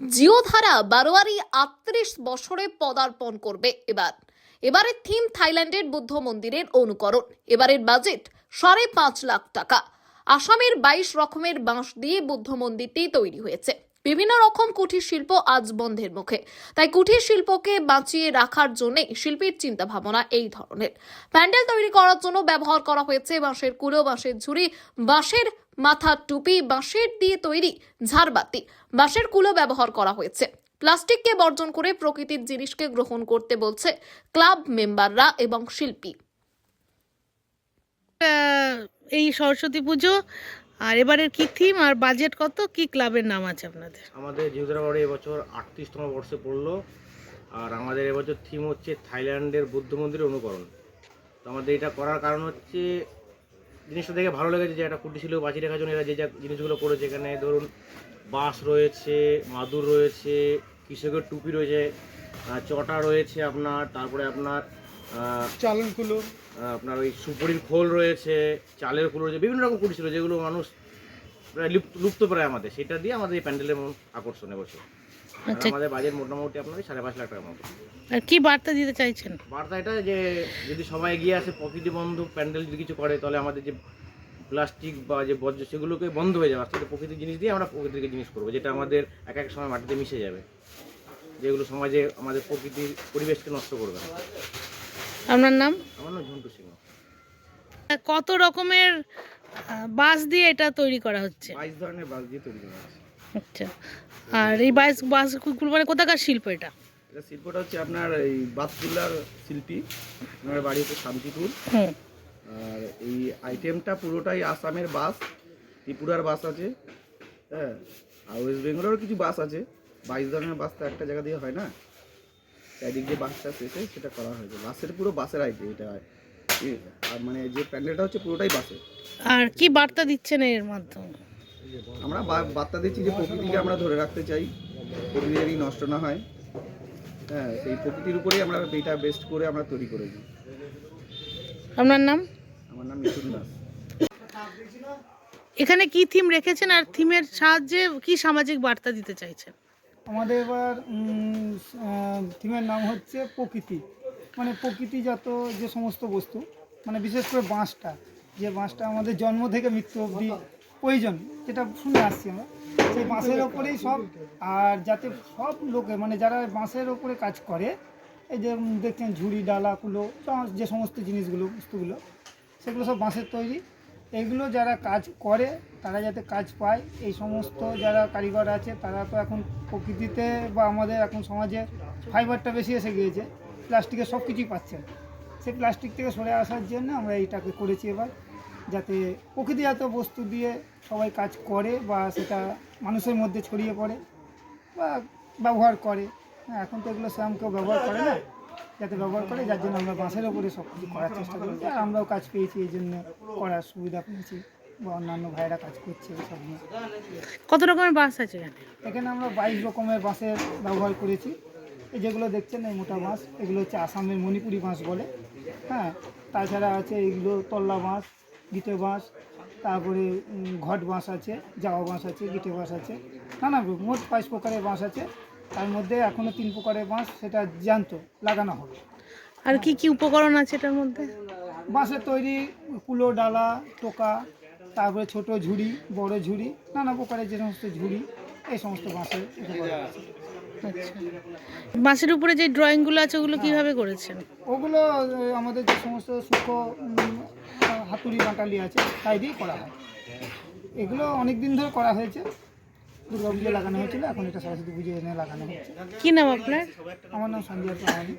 জিওধারা বারোয়ারি আটত্রিশ বছরে পদার্পণ করবে এবার। এবারের থিম থাইল্যান্ডের বুদ্ধ মন্দিরের অনুকরণ। এবারের বাজেট সাড়ে পাঁচ লাখ টাকা। আসামের বাইশ রকমের বাঁশ দিয়ে বুদ্ধ মন্দিরটি তৈরি হয়েছে। বিভিন্ন রকম কুঠির শিল্প আজ বন্ধের মুখে। তাই কুঠির শিল্পকে বাঁচিয়ে রাখার জন্য শিল্পীর চিন্তা ভাবনা এই ধরনের। প্যান্ডেল তৈরি করার জন্য ব্যবহার করা হয়েছে বাঁশের কুলো, বাঁশের ঝুড়ি, বাঁশের মাথার টুপি বাঁশের দিয়ে তৈরি ঝাড়বাতি। বাঁশের কুলো ব্যবহার করা হয়েছে। প্লাস্টিককে বর্জন করে প্রকৃতির জিনিসকে গ্রহণ করতে বলছে ক্লাব মেম্বাররা এবং শিল্পী। এই সরস্বতী পুজো আর এবারের কি থিম আর বাজেট কত কি ক্লাবের নাম আছে আপনাদের? আমাদের জিহুদারা বাড়ি এবছর আটত্রিশতম বর্ষে পড়ল আর আমাদের এবছর থিম হচ্ছে থাইল্যান্ডের বুদ্ধ মন্দিরের অনুকরণ। তো আমাদের এটা করার কারণ হচ্ছে জিনিসটা দেখে ভালো লেগেছে যে একটা কুটির শিল্প বাঁচিয়ে রাখার জন্য এরা যে যা জিনিসগুলো করেছে এখানে ধরুন বাঁশ রয়েছে মাদুর রয়েছে কৃষকের টুপি রয়েছে চটা রয়েছে আপনার তারপরে আপনার চালনগুলো আহ, আপনার ওই সুপুরির খোল রয়েছে চালের খোল রয়েছে বিভিন্ন রকম কুটির ছিল যেগুলো মানুষ প্রায় লুপ্ত লুপ্ত প্রায় আমাদের। সেটা দিয়ে আমাদের এই প্যান্ডেলের মূল আকর্ষণ এবছর। আচ্ছা আমাদের বাজেট মোটামুটি আপনার সাড়ে পাঁচ লাখ টাকার মতো। আর কি বার্তা দিতে চাইছেন? বার্তা এটা যে যদি সবাই এগিয়ে আসে প্রকৃতি বন্ধু প্যান্ডেল যদি কিছু করে তাহলে আমাদের যে প্লাস্টিক বা যে বর্জ্য সেগুলোকে বন্ধ হয়ে যাবে। আস্তে আস্তে প্রকৃতির জিনিস দিয়ে আমরা প্রকৃতিকে জিনিস করব যেটা আমাদের এক এক সময় মাটিতে মিশে যাবে। যেগুলো সমাজে আমাদের প্রকৃতির পরিবেশকে নষ্ট করবে না। আপনার নাম? আমার নাম ঝন্টু সিংহ। কত রকমের বাঁশ দিয়ে এটা তৈরি করা হচ্ছে? বাইশ ধরনের বাস দিয়ে তৈরি করা আছে আচ্ছা। আর এই বাঁশ বাঁশগুলো মানে কোথাকার শিল্প এটা? এটা শিল্পটা হচ্ছে আপনার এই বাতকুল্লার শিল্পী। ওনার বাড়ি হচ্ছে শান্তিপুর। আর এই আইটেমটা পুরোটাই আসামের বাস ত্রিপুরার বাস আছে। হ্যাঁ আর ওয়েস্ট বেঙ্গলেরও কিছু বাস আছে। বাইশ ধরনের বাস তো একটা জায়গা দিয়ে হয় না? চারিদিক যে বাসটা শেষে সেটা করা হয়েছে। বাসের পুরো বাসের আইটেম এটা। এ- আর মানে যে প্যান্ডেলটা হচ্ছে পুরোটাই বাসের। আর কি বার্তা দিচ্ছেন এর মাধ্যমে? আমরা বা- বার্তা দিচ্ছি যে প্রকৃতিকে আমরা ধরে রাখতে চাই প্রকৃতি নষ্ট না হয়। হ্যাঁ সেই প্রকৃতির উপরেই আমরা এটা বেস্ট করে আমরা তৈরি করেছি। আপনার নাম? আমার নাম মিঠুন দাস। এখানে কি থিম রেখেছেন আর থিমের সাহায্যে কি সামাজিক বার্তা দিতে চাইছেন? আমাদের এবার থিমের নাম হচ্ছে প্রকৃতি। মানে প্রকৃতিজাত যে সমস্ত বস্তু মানে বিশেষ করে বাঁশটা যে বাঁশটা আমাদের জন্ম থেকে মৃত্যু অবধি প্রয়োজন, যেটা শুনে আসছি আমরা। সেই বাঁশের ওপরেই সব, আর যাতে সব লোকে মানে যারা বাঁশের ওপরে কাজ করে, এই যে দেখছেন ঝুড়ি, ডালা, কুলো যে সমস্ত জিনিসগুলো, বস্তুগুলো, সেগুলো সব বাঁশের তৈরি। এগুলো যারা কাজ করে, তারা যাতে কাজ পায়। এই সমস্ত যারা কারিগর আছে, তারা তো এখন প্রকৃতিতে বা আমাদের এখন সমাজে ফাইবারটা বেশি এসে গিয়েছে। প্লাস্টিকের সব কিছুই পাচ্ছেন। সেই প্লাস্টিক থেকে সরে আসার জন্য আমরা এইটাকে করেছি এবার। যাতে প্রকৃতিজাত বস্তু দিয়ে সবাই কাজ করে বা সেটা মানুষের মধ্যে ছড়িয়ে পড়ে বা ব্যবহার করে। হ্যাঁ এখন তো এগুলো সেরকম কেউ ব্যবহার করে না। যাতে ব্যবহার করে যার জন্য আমরা বাঁশের ওপরে সব কিছু করার চেষ্টা করেছি আর আমরাও কাজ পেয়েছি এই জন্য করার সুবিধা পেয়েছি বা অন্যান্য ভাইরা কাজ করছে সব নিয়ে। কত রকমের বাঁশ আছে এখানে? এখানে আমরা বাইশ রকমের বাঁশের ব্যবহার করেছি। এই যেগুলো দেখছেন এই মোটা বাঁশ এগুলো হচ্ছে আসামের মণিপুরি বাঁশ বলে। হ্যাঁ তাছাড়া আছে এইগুলো তল্লা বাঁশ গিটে বাঁশ তারপরে ঘট বাঁশ আছে জাওয়া বাঁশ আছে গিটে বাঁশ আছে নানা মোট পাঁচ প্রকারের বাঁশ আছে। তার মধ্যে এখনও তিন প্রকারের বাঁশ সেটা জ্যান্ত লাগানো হবে। আর কি কি উপকরণ আছে এটার মধ্যে? বাঁশের তৈরি কুলো ডালা টোকা তারপরে ছোট ঝুড়ি বড় ঝুড়ি নানা প্রকারের যে সমস্ত ঝুড়ি এই সমস্ত বাঁশের উপকরণ আছে। বাঁশের উপরে যে ড্রয়িংগুলো আছে ওগুলো কীভাবে করেছেন? ওগুলো আমাদের যে সমস্ত সূক্ষ্ম হাতুড়ি বাটালি আছে তাই দিয়ে করা হয়। এগুলো অনেক দিন ধরে করা হয়েছে। দুর্গা পুজো লাগানো হয়েছিল এখন এটা সরস্বতী পুজো এনে লাগানো হয়েছে কি নাম আপনার? আমার নাম সঞ্জয় প্রামাণিক